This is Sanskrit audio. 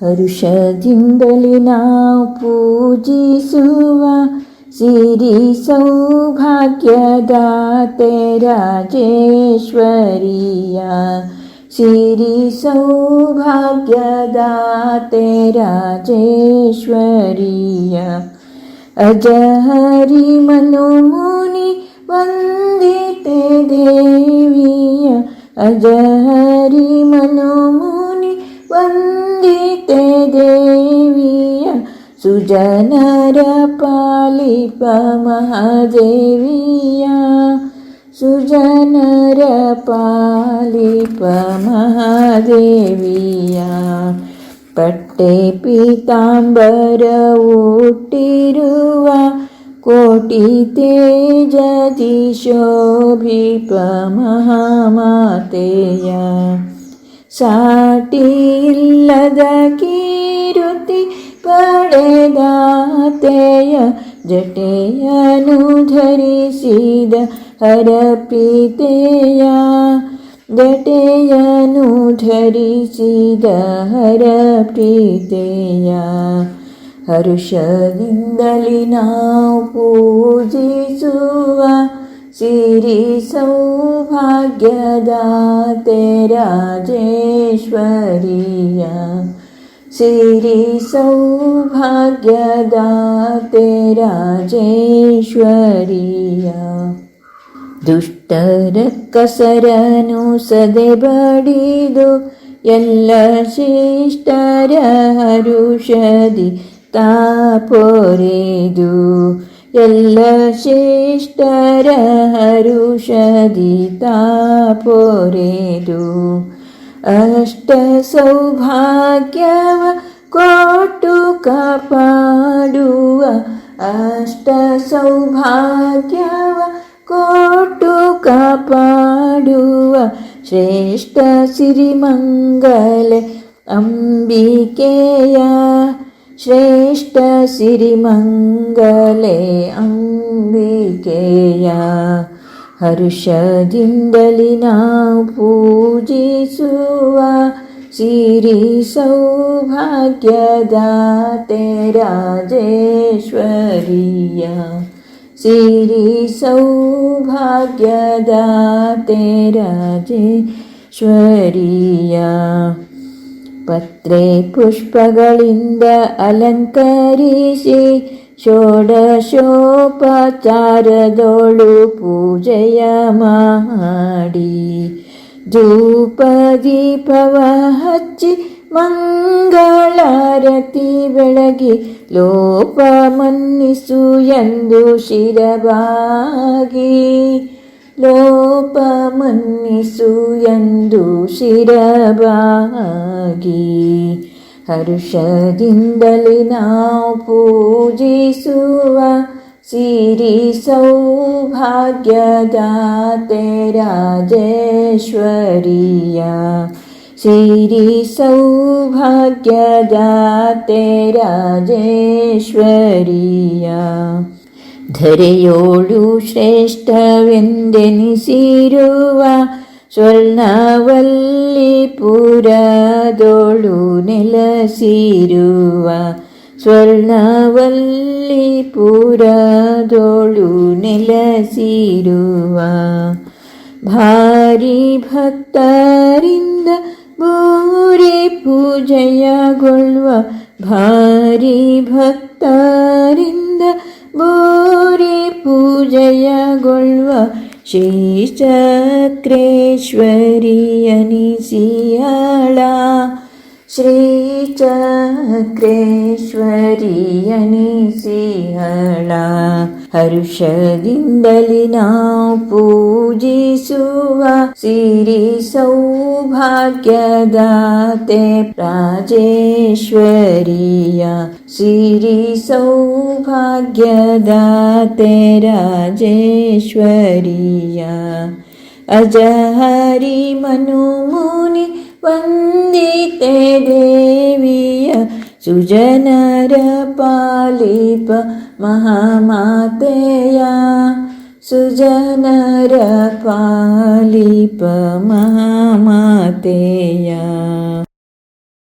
ಹರುಷದಿಂದಲಿ ನಾವು ಪೂಜಿಸುವ ಸಿರಿ ಸೌಭಾಗ್ಯದಾತೆ ರಾಜೇಶ್ವರಿಯ ಸಿರಿ ಸೌಭಾಗ್ಯದಾತೆ ರಾಜೇಶ್ವರಿಯ ಅಜಹರಿ ಮನೋಮುನಿ ವಂದಿತೆ ದೇವಿಯ ಅಜಹರಿ സുജനര പാലിപ മഹാദേവിയ സുജനര പാലിപ മഹാദേവിയ പട്ടേ പീതാംബരവൂട്ടിരുവ കോട്ടി തേജതിശോഭിപ മഹാമാതേയ സാട്ടിയില്ലത കീരുത്തി ಸಾಟಿ ಇಲ್ಲದ ಕೀರುತಿ ಪಡೆದಾತೆಯ ಜಟೆಯನು ಧರಿಸಿದ ಹರಪಿತೆಯ ಜಟೆಯನು ಧರಿಸಿದ ಹರಪ್ರೀತೆಯ ಹರುಷದಿಂದಲಿ ನಾವು ಪೂಜಿಸುವ ಸಿರಿ ಸೌಭಾಗ್ಯದಾತೆ ರಾಜೇಶ್ವರಿಯ ಸಿರಿ ಸೌಭಾಗ್ಯದಾತೆ ರಾಜೇಶ್ವರಿಯ ದುಷ್ಟರ ಕಸರನು ಸದೆ ಬಡಿದು, ಎಲ್ಲ ಶಿಷ್ಟರ ಹರುಷದಿ ತಾಪೊರೆದು, ಎಲ್ಲ ಶಿಷ್ಟರ ಹರುಷದಿ ತಾಪೊರೆದು. ಅಷ್ಟ ಸೌಭಾಗ್ಯವ ಕೊಟ್ಟು ಕಾಪಾಡುವ. ಅಷ್ಟ ಸೌಭಾಗ್ಯವ ಕೊಟ್ಟು ಕಾಪಾಡುವ. ಶ್ರೇಷ್ಠ ಸಿರಿಮಂಗಲೆ ಅಂಬಿಕೆಯ. ಶ್ರೇಷ್ಠ ಸಿರಿಮಂಗಲೆ ಅಂಬಿಕೆಯ. ಹರ್ಷದಿಂದಲಿ ನಾವು ಪೂಜಿಸುವ ಸಿರಿ ಸೌಭಾಗ್ಯದಾತೆ ರಾಜೇಶ್ವರಿಯ ಸಿರಿ ಸೌಭಾಗ್ಯದಾತೆ ರಾಜೇಶ್ವರಿಯ ಪತ್ರೆ ಪುಷ್ಪಗಳಿಂದ ಅಲಂಕರಿಸಿ ಷೋಡಶೋಪಚಾರದೊಳು ಪೂಜೆಯ ಮಾಡಿ ಧೂಪ ದೀಪವ ಹಚ್ಚಿ ಮಂಗಳಾರತಿ ಬೆಳಗಿ ಲೋಪ ಮನ್ನಿಸು ಎಂದು ಶಿರವಾಗಿ ಲೋಪ ಮನ್ನಿಸು ಎಂದು ಶಿರವಾಗಿ ಹರ್ಷದಿಂದಲಿ ನಾವು ಪೂಜಿಸುವ ಸಿರಿ ಸೌಭಾಗ್ಯದಾತೆ ರಾಜೇಶ್ವರಿಯ. ಸಿರಿ ಸೌಭಾಗ್ಯದಾತೆ ರಾಜೇಶ್ವರಿಯ. ಧರೆಯೋಳು ಶ್ರೇಷ್ಠವೆಂದೆನಿಸಿರುವ ಸ್ವರ್ಣವಲ್ಲಿಪುರದೊಳು ನೆಲಸಿರುವ ಸ್ವರ್ಣವಲ್ಲಿಪುರದೊಳು ನೆಲಸಿರುವ ಭಾರಿ ಭಕ್ತರಿಂದ ಮೂರಿ ಪೂಜೆಯಗೊಳ್ಳುವ ಭಾರಿ ಭಕ್ತರಿಂದ ಮೂರಿ ಪೂಜೆಯಗೊಳ್ಳುವ श्रीचक्रेश्वरि अनि सिहळा श्रीचक्रेश्वरि ನಾವು ಪೂಜಿಸುವ ಸಿರಿ ಸೌಭಾಗ್ಯದಾತೆ ರಾಜೇಶ್ವರಿಯ ಸಿರಿ ಸೌಭಾಗ್ಯದಾತೆ ರಾಜೇಶ್ವರಿಯ ಅಜಹರಿ ಮನುಮುನಿ ವಂದಿತೆ ದೇವಿಯ ಸುಜನರ महामातेया सुजनरपालिपमामातेया